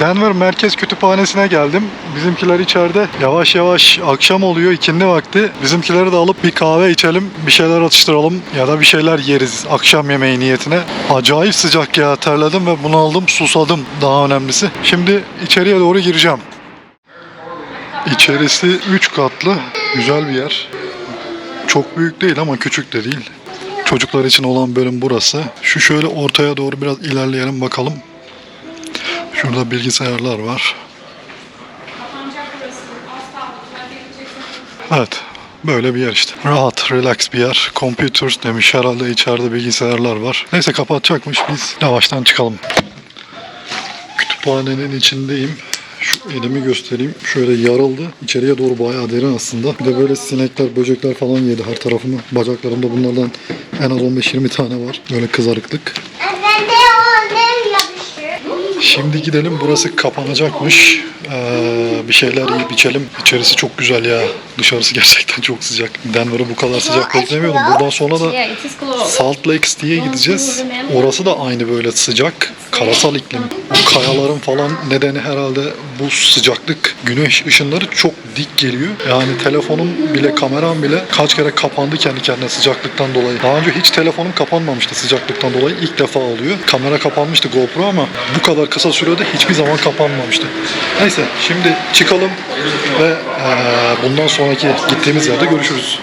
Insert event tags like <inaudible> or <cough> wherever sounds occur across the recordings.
Denver Merkez Kütüphanesi'ne geldim. Bizimkiler içeride. Yavaş yavaş akşam oluyor ikindi vakti. Bizimkileri de alıp bir kahve içelim, bir şeyler atıştıralım ya da bir şeyler yeriz akşam yemeği niyetine. Acayip sıcak ya terledim ve bunaldım, susadım daha önemlisi. Şimdi içeriye doğru gireceğim. İçerisi 3 katlı, güzel bir yer. Çok büyük değil ama küçük de değil. Çocuklar için olan bölüm burası. Şu şöyle ortaya doğru biraz ilerleyelim bakalım. Şurada bilgisayarlar var. Evet. Böyle bir yer işte. Rahat, relax bir yer. Computers demiş herhalde içeride bilgisayarlar var. Neyse kapatacakmış biz yavaştan çıkalım. Kütüphanenin içindeyim. Şu elimi göstereyim. Şöyle yarıldı. İçeriye doğru bayağı derin aslında. Bir de böyle sinekler, böcekler falan yedi her tarafımı. Bacaklarımda bunlardan en az 15-20 tane var. Böyle kızarıklık. Şimdi gidelim. Burası kapanacakmış. Ee, bir şeyler yiyip içelim. İçerisi çok güzel ya. Dışarısı gerçekten çok sıcak. Denver'ı bu kadar sıcak beklemiyordum. Buradan sonra da closed. Salt Lake City'ye gideceğiz. Orası da aynı böyle sıcak. Karasal iklim. Bu kayaların falan nedeni herhalde bu sıcaklık. Güneş ışınları çok dik geliyor. Yani telefonum bile, kameram bile kaç kere kapandı kendi kendine sıcaklıktan dolayı. Daha önce hiç telefonum kapanmamıştı sıcaklıktan dolayı. İlk defa oluyor. Kamera kapanmıştı GoPro ama bu kadar kısa sürede hiçbir zaman kapanmamıştı. Neyse şimdi çıkalım ve eee, bundan sonraki gittiğimiz yerde görüşürüz.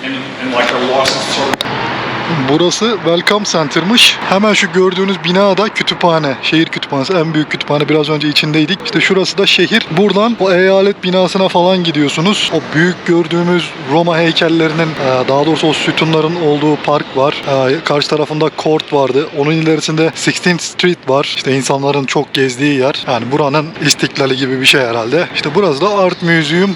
Burası Welcome Center'mış. Hemen şu gördüğünüz bina da kütüphane. Şehir kütüphanesi. En büyük kütüphane. Biraz önce içindeydik. İşte şurası da şehir. Buradan o eyalet binasına falan gidiyorsunuz. O büyük gördüğümüz Roma heykellerinin e, daha doğrusu o sütunların olduğu park var. E, Karşı tarafında court vardı. Onun ilerisinde 16th Street var. İşte insanların çok gezdiği yer. Yani buranın istiklali gibi bir şey herhalde. İşte burası da Art Museum.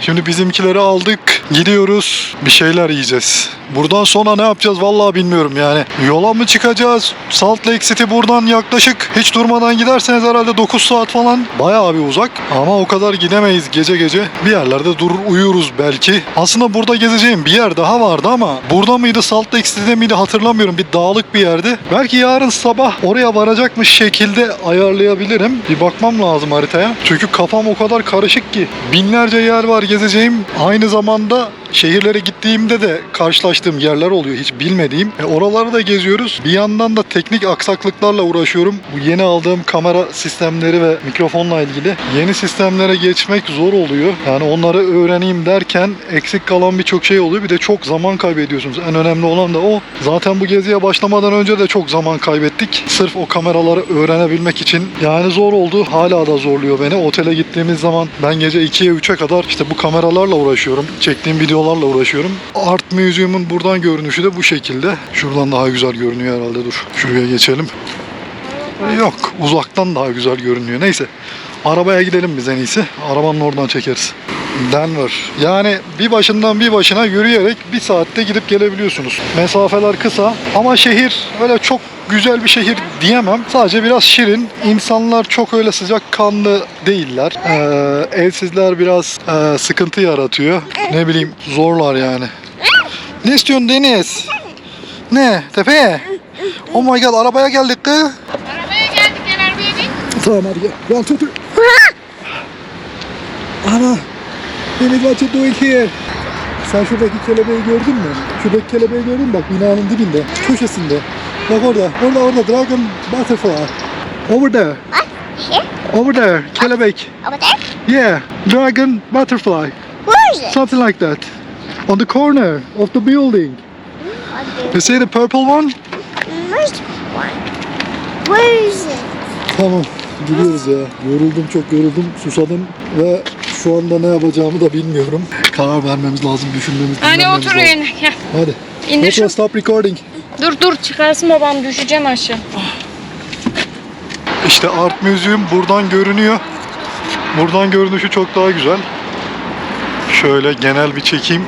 Şimdi bizimkileri aldık. Gidiyoruz. Bir şeyler yiyeceğiz. Buradan sonra ne yapacağız vallahi bilmiyorum yani. Yola mı çıkacağız? Salt Lake City buradan yaklaşık hiç durmadan giderseniz herhalde 9 saat falan. Bayağı bir uzak. Ama o kadar gidemeyiz gece gece. Bir yerlerde durur uyuruz belki. Aslında burada gezeceğim bir yer daha vardı ama burada mıydı Salt Lake City'de miydi hatırlamıyorum. Bir dağlık bir yerdi. Belki yarın sabah oraya varacakmış şekilde ayarlayabilirim. Bir bakmam lazım haritaya. Çünkü kafam o kadar karışık ki. Binlerce yer var gezeceğim. Aynı zamanda şehirlere gittiğimde de karşılaştığım yerler oluyor hiç bilmediğim. E oraları da geziyoruz. Bir yandan da teknik aksaklıklarla uğraşıyorum. Bu yeni aldığım kamera sistemleri ve mikrofonla ilgili yeni sistemlere geçmek zor oluyor. Yani onları öğreneyim derken eksik kalan birçok şey oluyor. Bir de çok zaman kaybediyorsunuz. En önemli olan da o. Zaten bu geziye başlamadan önce de çok zaman kaybettik. Sırf o kameraları öğrenebilmek için. Yani zor oldu. Hala da zorluyor beni. Otele gittiğimiz zaman ben gece 2'ye 3'e kadar işte bu kameralarla uğraşıyorum. Çektiğim videolarla uğraşıyorum. Art Museum'un buradan görünüşü de bu şekilde. Şuradan daha güzel görünüyor herhalde. Dur. Şuraya geçelim. Yok. Uzaktan daha güzel görünüyor. Neyse. Arabaya gidelim biz en iyisi. Arabanın oradan çekeriz. Denver. Yani bir başından bir başına yürüyerek bir saatte gidip gelebiliyorsunuz. Mesafeler kısa ama şehir öyle çok güzel bir şehir diyemem. Sadece biraz şirin. İnsanlar çok öyle sıcakkanlı değiller. Ee, evsizler biraz e, sıkıntı yaratıyor. Ne bileyim zorlar yani. Ne istiyorsun Deniz? Ne? Tepeye? Oh my god arabaya geldik kız. Arabaya geldik gel arabaya bin. Tamam hadi gel. One, two, three. Ana. What you doing here? Sen şuradaki kelebeği gördün mü? Şuradaki kelebeği gördün mü? Bak binanın dibinde. Köşesinde. Bak orada. Orada orada. Dragon butterfly. Over there. What? Here? Over there. Kelebek. Over there? Yeah. Dragon butterfly. Where is it? Something like that. On the corner of the building. You see the purple one? Where's one? Where is it? Tamam. Gidiyoruz ya. Yoruldum çok yoruldum. Susadım ve şu anda ne yapacağımı da bilmiyorum. Karar vermemiz lazım, düşünmemiz, Anne dinlenmemiz otur lazım. yerine. Gel. Hadi. İndir Metro şu. stop recording. Dur dur çıkarsın babam düşeceğim aşağı. İşte Art Museum buradan görünüyor. Buradan görünüşü çok daha güzel. Şöyle genel bir çekeyim.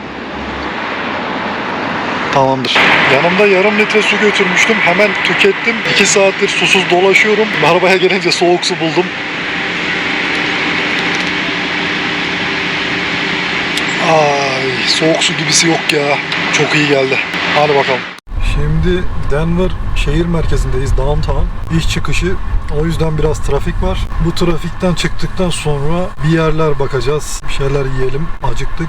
Tamamdır. Yanımda yarım litre su götürmüştüm. Hemen tükettim. 2 saattir susuz dolaşıyorum. Arabaya gelince soğuk su buldum. Soğuk su gibisi yok ya. Çok iyi geldi. Hadi bakalım. Şimdi Denver şehir merkezindeyiz. Downtown. İş çıkışı O yüzden biraz trafik var. Bu trafikten çıktıktan sonra bir yerler bakacağız. Bir şeyler yiyelim. Acıktık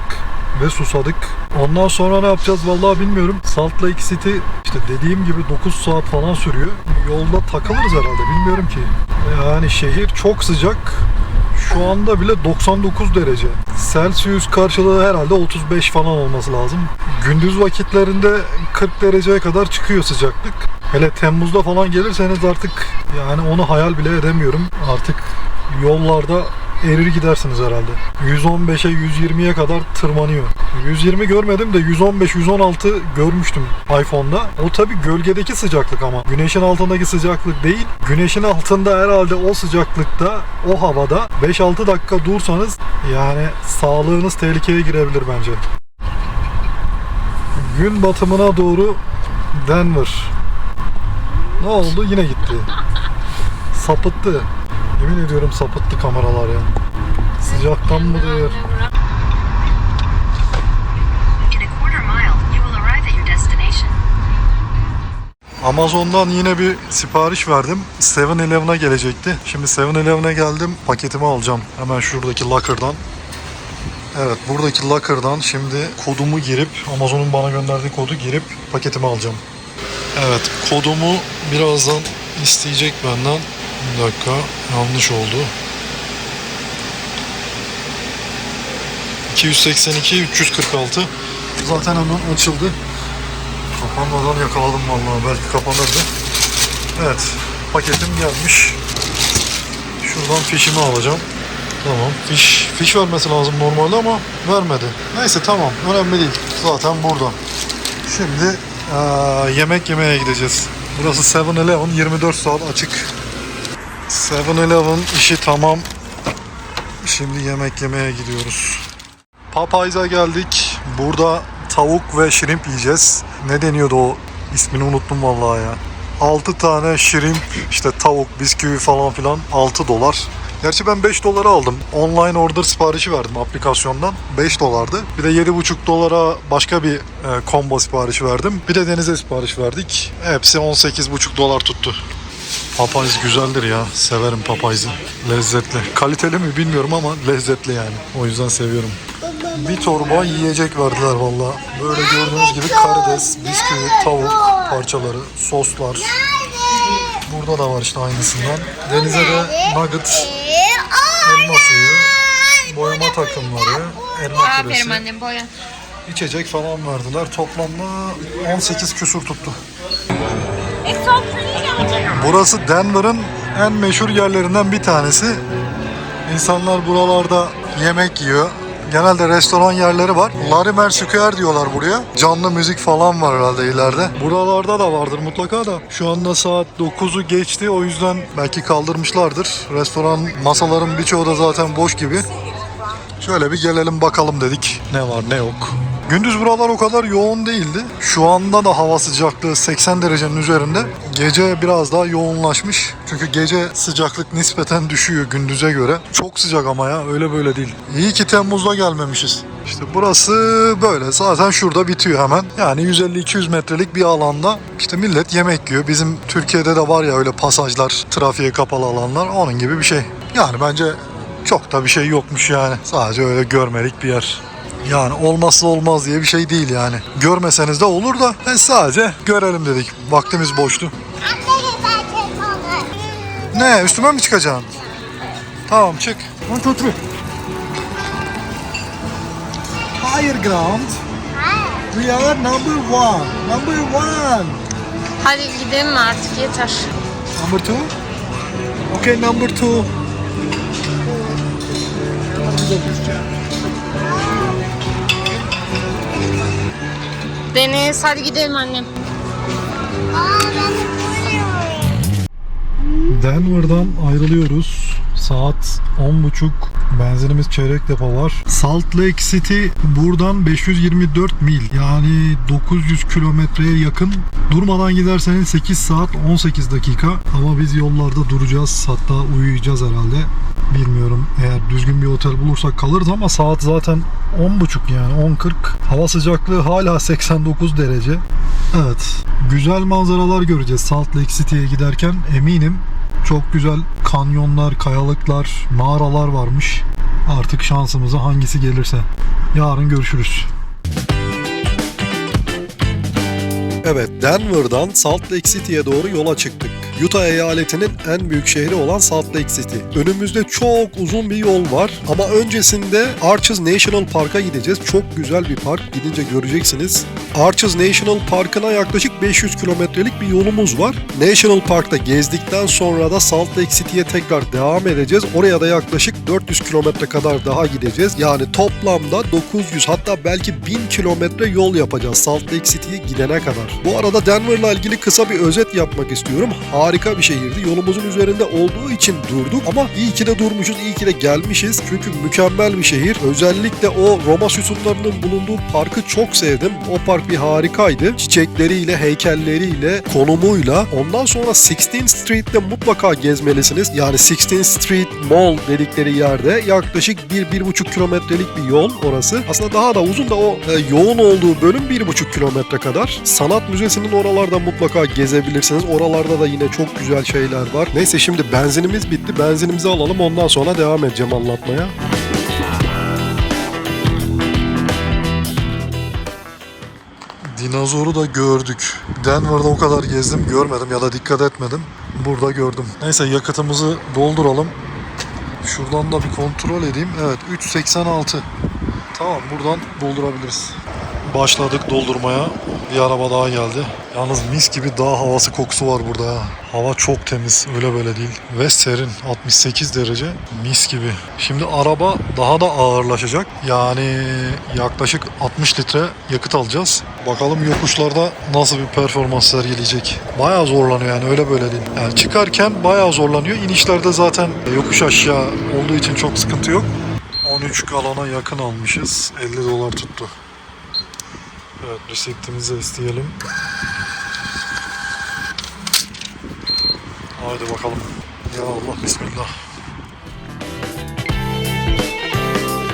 ve susadık. Ondan sonra ne yapacağız vallahi bilmiyorum. Salt Lake City işte dediğim gibi 9 saat falan sürüyor. Yolda takılırız herhalde bilmiyorum ki. Yani şehir çok sıcak. Şu anda bile 99 derece. Celsius karşılığı herhalde 35 falan olması lazım. Gündüz vakitlerinde 40 dereceye kadar çıkıyor sıcaklık. Hele Temmuz'da falan gelirseniz artık yani onu hayal bile edemiyorum. Artık yollarda erir gidersiniz herhalde. 115'e 120'ye kadar tırmanıyor. 120 görmedim de 115-116 görmüştüm iPhone'da. O tabi gölgedeki sıcaklık ama. Güneşin altındaki sıcaklık değil. Güneşin altında herhalde o sıcaklıkta, o havada 5-6 dakika dursanız yani sağlığınız tehlikeye girebilir bence. Gün batımına doğru Denver. Ne oldu? Yine gitti. Sapıttı. Yemin ediyorum sapıttı kameralar ya. Sıcaktan mıdır? Amazon'dan yine bir sipariş verdim. 7-Eleven'a gelecekti. Şimdi 7-Eleven'e geldim. Paketimi alacağım. Hemen şuradaki locker'dan. Evet buradaki locker'dan şimdi kodumu girip Amazon'un bana gönderdiği kodu girip paketimi alacağım. Evet kodumu birazdan isteyecek benden. Bir dakika yanlış oldu. 282 346 zaten hemen açıldı. Kapanmadan yakaladım vallahi belki kapanırdı. Evet paketim gelmiş. Şuradan fişimi alacağım. Tamam fiş, fiş vermesi lazım normalde ama vermedi. Neyse tamam önemli değil. Zaten burada. Şimdi eee, yemek yemeye gideceğiz. Burası 7-Eleven 24 saat açık. 7-Eleven işi tamam. Şimdi yemek yemeye gidiyoruz. Popeyes'a geldik. Burada tavuk ve shrimp yiyeceğiz. Ne deniyordu o? İsmini unuttum vallahi ya. 6 tane shrimp, işte tavuk, bisküvi falan filan 6 dolar. Gerçi ben 5 dolara aldım. Online order siparişi verdim aplikasyondan. 5 dolardı. Bir de 7,5 dolara başka bir e, combo siparişi verdim. Bir de denize sipariş verdik. Hepsi 18,5 dolar tuttu. Papayız güzeldir ya. Severim papayızı. Lezzetli. Kaliteli mi bilmiyorum ama lezzetli yani. O yüzden seviyorum. Bir torba yiyecek verdiler valla. Böyle gördüğünüz gibi karides, bisküvi, tavuk parçaları, soslar. Burada da var işte aynısından. Denize de nugget, elma suyu, boyama takımları, elma Aferin küresi, annem boya. içecek falan verdiler. Toplamda 18 küsur tuttu. Burası Denver'ın en meşhur yerlerinden bir tanesi. İnsanlar buralarda yemek yiyor. Genelde restoran yerleri var. Larimer Square diyorlar buraya. Canlı müzik falan var herhalde ileride. Buralarda da vardır mutlaka da. Şu anda saat 9'u geçti. O yüzden belki kaldırmışlardır. Restoran masaların birçoğu da zaten boş gibi. Şöyle bir gelelim bakalım dedik. Ne var ne yok. Gündüz buralar o kadar yoğun değildi. Şu anda da hava sıcaklığı 80 derecenin üzerinde. Gece biraz daha yoğunlaşmış. Çünkü gece sıcaklık nispeten düşüyor gündüze göre. Çok sıcak ama ya öyle böyle değil. İyi ki Temmuz'da gelmemişiz. İşte burası böyle. Zaten şurada bitiyor hemen. Yani 150-200 metrelik bir alanda işte millet yemek yiyor. Bizim Türkiye'de de var ya öyle pasajlar, trafiğe kapalı alanlar. Onun gibi bir şey. Yani bence çok da bir şey yokmuş yani. Sadece öyle görmelik bir yer. Yani olmazsa olmaz diye bir şey değil yani. Görmeseniz de olur da ben sadece görelim dedik. Vaktimiz boştu. Ne üstüme mi çıkacaksın? Tamam çık. One, two, three. Higher ground. We are number one. Number one. Hadi gidelim artık yeter. Number two. Okay, number two. Deniz hadi gidelim annem. Denver'dan ayrılıyoruz. Saat 10.30. Benzinimiz çeyrek depo var. Salt Lake City buradan 524 mil. Yani 900 kilometreye yakın. Durmadan giderseniz 8 saat 18 dakika. Ama biz yollarda duracağız. Hatta uyuyacağız herhalde. Bilmiyorum. Eğer düzgün bir otel bulursak kalırız ama saat zaten 10.30 yani 10.40. Hava sıcaklığı hala 89 derece. Evet. Güzel manzaralar göreceğiz Salt Lake City'ye giderken eminim. Çok güzel kanyonlar, kayalıklar, mağaralar varmış. Artık şansımıza hangisi gelirse. Yarın görüşürüz. Evet, Denver'dan Salt Lake City'ye doğru yola çıktık. Utah eyaletinin en büyük şehri olan Salt Lake City. Önümüzde çok uzun bir yol var ama öncesinde Arches National Park'a gideceğiz. Çok güzel bir park. Gidince göreceksiniz. Arches National Park'ına yaklaşık 500 kilometrelik bir yolumuz var. National Park'ta gezdikten sonra da Salt Lake City'ye tekrar devam edeceğiz. Oraya da yaklaşık 400 kilometre kadar daha gideceğiz. Yani toplamda 900 hatta belki 1000 kilometre yol yapacağız Salt Lake City'ye gidene kadar. Bu arada Denver'la ilgili kısa bir özet yapmak istiyorum. Harika bir şehirdi. Yolumuzun üzerinde olduğu için durduk ama iyi ki de durmuşuz, iyi ki de gelmişiz. Çünkü mükemmel bir şehir. Özellikle o Roma sütunlarının bulunduğu parkı çok sevdim. O park bir harikaydı. Çiçekleriyle, heykelleriyle, konumuyla. Ondan sonra 16th Street'te mutlaka gezmelisiniz. Yani 16th Street Mall dedikleri yerde yaklaşık 1-1,5 kilometrelik bir yol orası. Aslında daha da uzun da o e, yoğun olduğu bölüm 1,5 kilometre kadar. Sanat Müzesi'nin oralarda mutlaka gezebilirsiniz. Oralarda da yine çok güzel şeyler var. Neyse şimdi benzinimiz bitti. Benzinimizi alalım ondan sonra devam edeceğim anlatmaya. Dinozoru da gördük. Denver'da o kadar gezdim görmedim ya da dikkat etmedim. Burada gördüm. Neyse yakıtımızı dolduralım. Şuradan da bir kontrol edeyim. Evet 3.86. Tamam buradan doldurabiliriz. Başladık doldurmaya. Bir araba daha geldi. Yalnız mis gibi dağ havası kokusu var burada ya. Hava çok temiz öyle böyle değil. Ve serin 68 derece mis gibi. Şimdi araba daha da ağırlaşacak. Yani yaklaşık 60 litre yakıt alacağız. Bakalım yokuşlarda nasıl bir performans sergileyecek. Bayağı zorlanıyor yani öyle böyle değil. Yani çıkarken bayağı zorlanıyor. İnişlerde zaten yokuş aşağı olduğu için çok sıkıntı yok. 13 galona yakın almışız. 50 dolar tuttu. Evet, resettimizi isteyelim. Haydi bakalım. Ya Allah bismillah.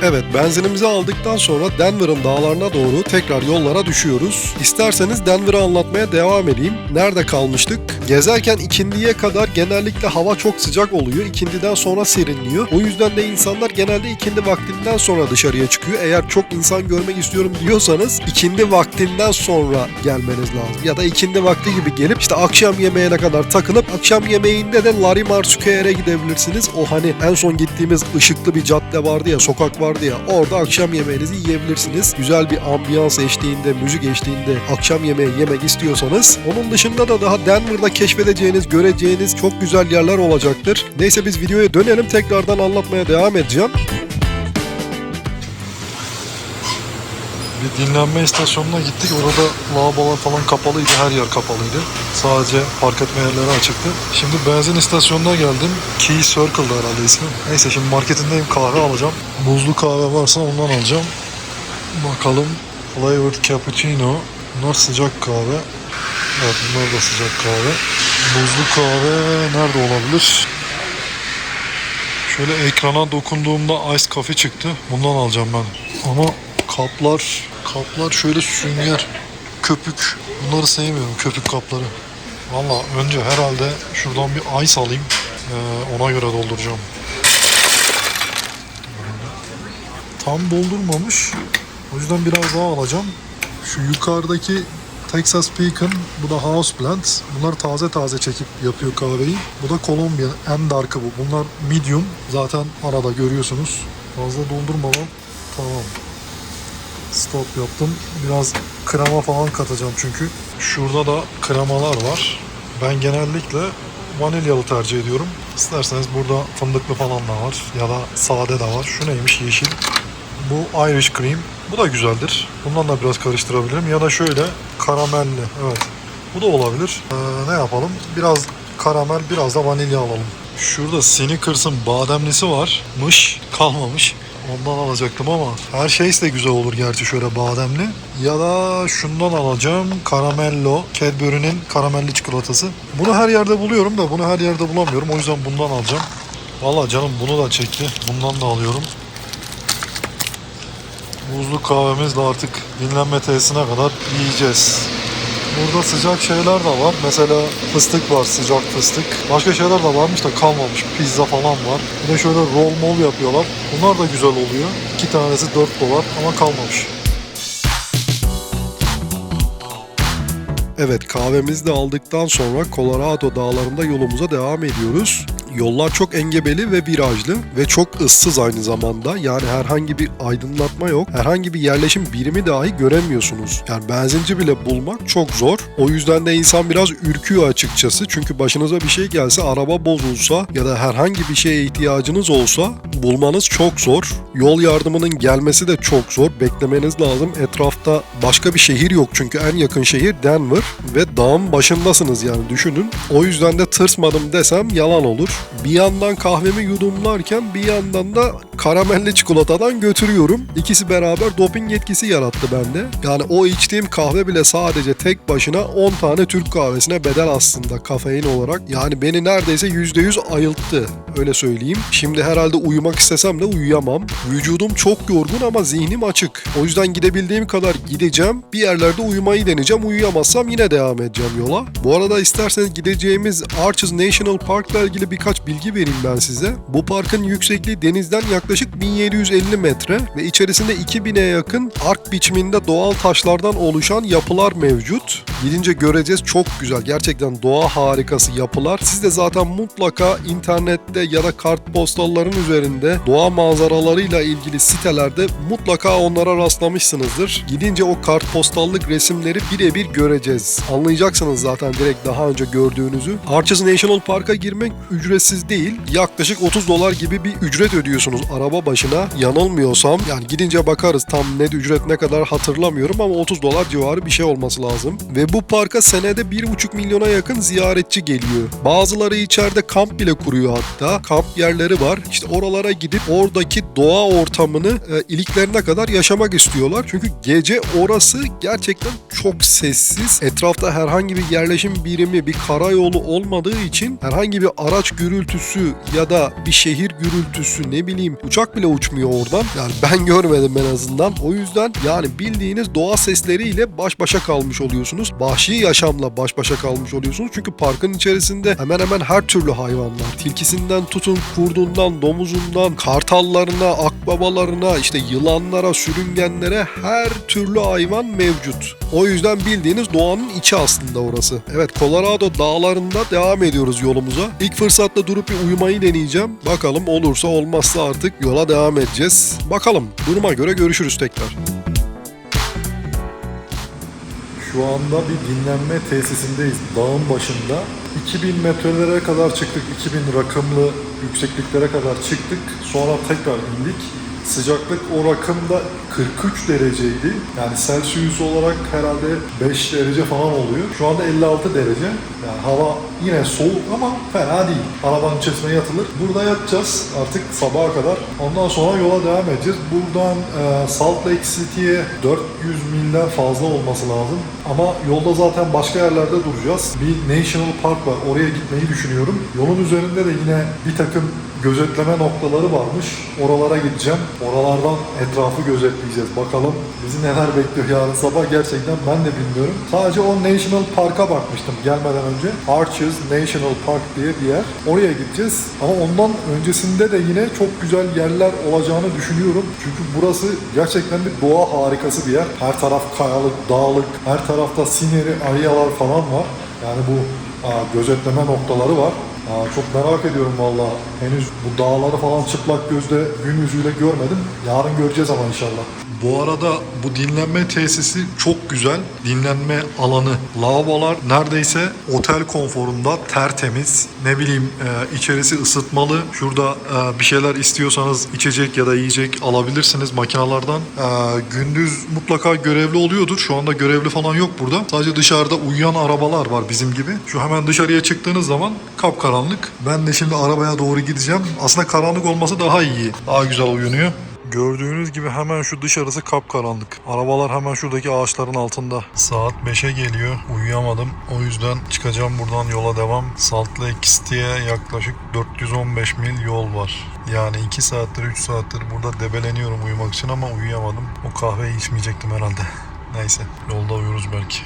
Evet benzinimizi aldıktan sonra Denver'ın dağlarına doğru tekrar yollara düşüyoruz. İsterseniz Denver'ı anlatmaya devam edeyim. Nerede kalmıştık? Gezerken ikindiye kadar genellikle hava çok sıcak oluyor. İkindiden sonra serinliyor. O yüzden de insanlar genelde ikindi vaktinden sonra dışarıya çıkıyor. Eğer çok insan görmek istiyorum diyorsanız ikindi vaktinden sonra gelmeniz lazım. Ya da ikindi vakti gibi gelip işte akşam yemeğine kadar takılıp akşam yemeğinde de Larimar Square'e gidebilirsiniz. O hani en son gittiğimiz ışıklı bir cadde vardı ya, sokak vardı ya. Orada akşam yemeğinizi yiyebilirsiniz. Güzel bir ambiyans eşliğinde, müzik eşliğinde akşam yemeği yemek istiyorsanız. Onun dışında da daha Denver'da keşfedeceğiniz, göreceğiniz çok güzel yerler olacaktır. Neyse biz videoya dönelim. Tekrardan anlatmaya devam edeceğim. Bir dinlenme istasyonuna gittik. Orada lavabolar falan kapalıydı. Her yer kapalıydı. Sadece park etme yerleri açıktı. Şimdi benzin istasyonuna geldim. Key Circle'da herhalde ismi. Neyse şimdi marketindeyim kahve alacağım. Buzlu kahve varsa ondan alacağım. Bakalım. Flavored Cappuccino. Bunlar sıcak kahve. Evet bunlar da sıcak kahve. Buzlu kahve nerede olabilir? Şöyle ekrana dokunduğumda Ice Coffee çıktı. Bundan alacağım ben. Ama kaplar, kaplar şöyle sünger, köpük. Bunları sevmiyorum köpük kapları. Valla önce herhalde şuradan bir ice alayım. Ee, ona göre dolduracağım. Tam doldurmamış. O yüzden biraz daha alacağım. Şu yukarıdaki Texas Pecan, bu da House Blend. Bunlar taze taze çekip yapıyor kahveyi. Bu da Colombian, en dark'ı bu. Bunlar medium. Zaten arada görüyorsunuz. Fazla doldurmamam. Tamam. Stop yaptım. Biraz krema falan katacağım çünkü. Şurada da kremalar var. Ben genellikle vanilyalı tercih ediyorum. İsterseniz burada fındıklı falan da var. Ya da sade de var. Şu neymiş yeşil. Bu Irish Cream. Bu da güzeldir. Bundan da biraz karıştırabilirim. Ya da şöyle karamelli. Evet. Bu da olabilir. Ee, ne yapalım? Biraz karamel, biraz da vanilya alalım. Şurada Snickers'ın bademlisi varmış. Kalmamış. Ondan alacaktım ama her şey de güzel olur gerçi şöyle bademli. Ya da şundan alacağım. Karamello. Cadbury'nin karamelli çikolatası. Bunu her yerde buluyorum da bunu her yerde bulamıyorum. O yüzden bundan alacağım. Valla canım bunu da çekti. Bundan da alıyorum. Buzlu kahvemizle artık dinlenme tesisine kadar yiyeceğiz. Burada sıcak şeyler de var. Mesela fıstık var, sıcak fıstık. Başka şeyler de varmış da kalmamış. Pizza falan var. Bir de şöyle roll mol yapıyorlar. Bunlar da güzel oluyor. İki tanesi 4 dolar ama kalmamış. Evet kahvemizi de aldıktan sonra Colorado dağlarında yolumuza devam ediyoruz. Yollar çok engebeli ve virajlı ve çok ıssız aynı zamanda. Yani herhangi bir aydınlatma yok. Herhangi bir yerleşim birimi dahi göremiyorsunuz. Yani benzinci bile bulmak çok zor. O yüzden de insan biraz ürküyor açıkçası. Çünkü başınıza bir şey gelse, araba bozulsa ya da herhangi bir şeye ihtiyacınız olsa bulmanız çok zor. Yol yardımının gelmesi de çok zor. Beklemeniz lazım. Etrafta başka bir şehir yok çünkü en yakın şehir Denver ve dağın başındasınız yani düşünün. O yüzden de tırsmadım desem yalan olur. Bir yandan kahvemi yudumlarken bir yandan da karamelli çikolatadan götürüyorum. İkisi beraber doping etkisi yarattı bende. Yani o içtiğim kahve bile sadece tek başına 10 tane Türk kahvesine bedel aslında kafein olarak. Yani beni neredeyse %100 ayılttı. Öyle söyleyeyim. Şimdi herhalde uyumak istesem de uyuyamam. Vücudum çok yorgun ama zihnim açık. O yüzden gidebildiğim kadar gideceğim. Bir yerlerde uyumayı deneyeceğim. Uyuyamazsam yine devam edeceğim yola. Bu arada isterseniz gideceğimiz Arches National Park'la ilgili birkaç bilgi vereyim ben size. Bu parkın yüksekliği denizden yaklaşık 1750 metre ve içerisinde 2000'e yakın ark biçiminde doğal taşlardan oluşan yapılar mevcut. Gidince göreceğiz çok güzel. Gerçekten doğa harikası yapılar. Siz de zaten mutlaka internette ya da kartpostalların üzerinde doğa manzaralarıyla ilgili sitelerde mutlaka onlara rastlamışsınızdır. Gidince o kartpostallık resimleri birebir göreceğiz. Anlayacaksınız zaten direkt daha önce gördüğünüzü. Arches National Park'a girmek ücretsiz değil. Yaklaşık 30 dolar gibi bir ücret ödüyorsunuz araba başına. Yanılmıyorsam yani gidince bakarız tam net ücret ne kadar hatırlamıyorum ama 30 dolar civarı bir şey olması lazım. Ve bu parka senede 1,5 milyona yakın ziyaretçi geliyor. Bazıları içeride kamp bile kuruyor hatta. Kamp yerleri var. İşte oralara gidip oradaki doğa ortamını e, iliklerine kadar yaşamak istiyorlar. Çünkü gece orası gerçekten çok sessiz. Etrafta herhangi bir yerleşim birimi, bir karayolu olmadığı için herhangi bir araç gürültüsü ya da bir şehir gürültüsü ne bileyim uçak bile uçmuyor oradan. Yani ben <laughs> görmedim en azından. O yüzden yani bildiğiniz doğa sesleriyle baş başa kalmış oluyorsunuz. Vahşi yaşamla baş başa kalmış oluyorsunuz. Çünkü parkın içerisinde hemen hemen her türlü hayvan var. Tilkisinden tutun, kurdundan, domuzundan, kartallarına, akbabalarına, işte yılanlara, sürüngenlere her türlü hayvan mevcut. O yüzden bildiğiniz doğanın içi aslında orası. Evet Colorado dağlarında devam ediyoruz yolumuza. İlk fırsatta durup bir uyumayı deneyeceğim. Bakalım olursa olmazsa artık yola devam edeceğiz. Bakalım duruma göre görüşürüz tekrar. Şu anda bir dinlenme tesisindeyiz dağın başında. 2000 metrelere kadar çıktık. 2000 rakımlı yüksekliklere kadar çıktık. Sonra tekrar indik. Sıcaklık o rakımda 43 dereceydi. Yani Celsius olarak herhalde 5 derece falan oluyor. Şu anda 56 derece. Yani hava yine soğuk ama fena değil. Arabanın içerisine yatılır. Burada yatacağız artık sabaha kadar. Ondan sonra yola devam edeceğiz. Buradan e, Salt Lake City'ye 400 milden fazla olması lazım. Ama yolda zaten başka yerlerde duracağız. Bir National Park var. Oraya gitmeyi düşünüyorum. Yolun üzerinde de yine bir takım gözetleme noktaları varmış. Oralara gideceğim. Oralardan etrafı gözetleyeceğiz. Bakalım bizi neler bekliyor yarın sabah gerçekten ben de bilmiyorum. Sadece o National Park'a bakmıştım gelmeden önce. Arches National Park diye bir yer. Oraya gideceğiz. Ama ondan öncesinde de yine çok güzel yerler olacağını düşünüyorum. Çünkü burası gerçekten bir doğa harikası bir yer. Her taraf kayalık, dağlık, her tarafta sineri, ariyalar falan var. Yani bu gözetleme noktaları var. Aa, çok merak ediyorum valla. Henüz bu dağları falan çıplak gözle gün yüzüyle görmedim. Yarın göreceğiz ama inşallah. Bu arada bu dinlenme tesisi çok güzel. Dinlenme alanı, lavabolar neredeyse otel konforunda tertemiz. Ne bileyim e, içerisi ısıtmalı. Şurada e, bir şeyler istiyorsanız içecek ya da yiyecek alabilirsiniz makinalardan. E, gündüz mutlaka görevli oluyordur. Şu anda görevli falan yok burada. Sadece dışarıda uyuyan arabalar var bizim gibi. Şu hemen dışarıya çıktığınız zaman kapkaranlık. Ben de şimdi arabaya doğru gideceğim. Aslında karanlık olması daha iyi. Daha güzel uyunuyor. Gördüğünüz gibi hemen şu dışarısı kapkaranlık. Arabalar hemen şuradaki ağaçların altında. Saat 5'e geliyor. Uyuyamadım. O yüzden çıkacağım buradan yola devam. Salt Lake City'ye yaklaşık 415 mil yol var. Yani 2 saattir 3 saattir burada debeleniyorum uyumak için ama uyuyamadım. O kahveyi içmeyecektim herhalde. Neyse yolda uyuruz belki.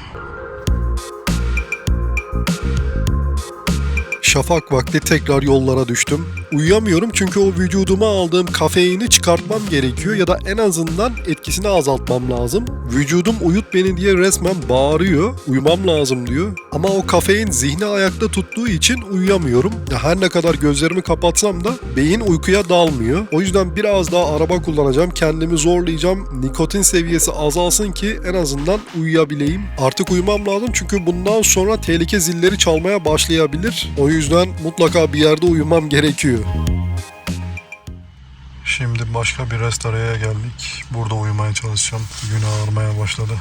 Şafak vakti tekrar yollara düştüm. Uyuyamıyorum çünkü o vücuduma aldığım kafeini çıkartmam gerekiyor ya da en azından etkisini azaltmam lazım. Vücudum uyut beni diye resmen bağırıyor. Uyumam lazım diyor. Ama o kafein zihni ayakta tuttuğu için uyuyamıyorum. Ya her ne kadar gözlerimi kapatsam da beyin uykuya dalmıyor. O yüzden biraz daha araba kullanacağım. Kendimi zorlayacağım. Nikotin seviyesi azalsın ki en azından uyuyabileyim. Artık uyumam lazım çünkü bundan sonra tehlike zilleri çalmaya başlayabilir. O yüzden mutlaka bir yerde uyumam Şimdi başka bir restoraya geldik. Burada uyumaya çalışacağım. Gün ağarmaya başladı.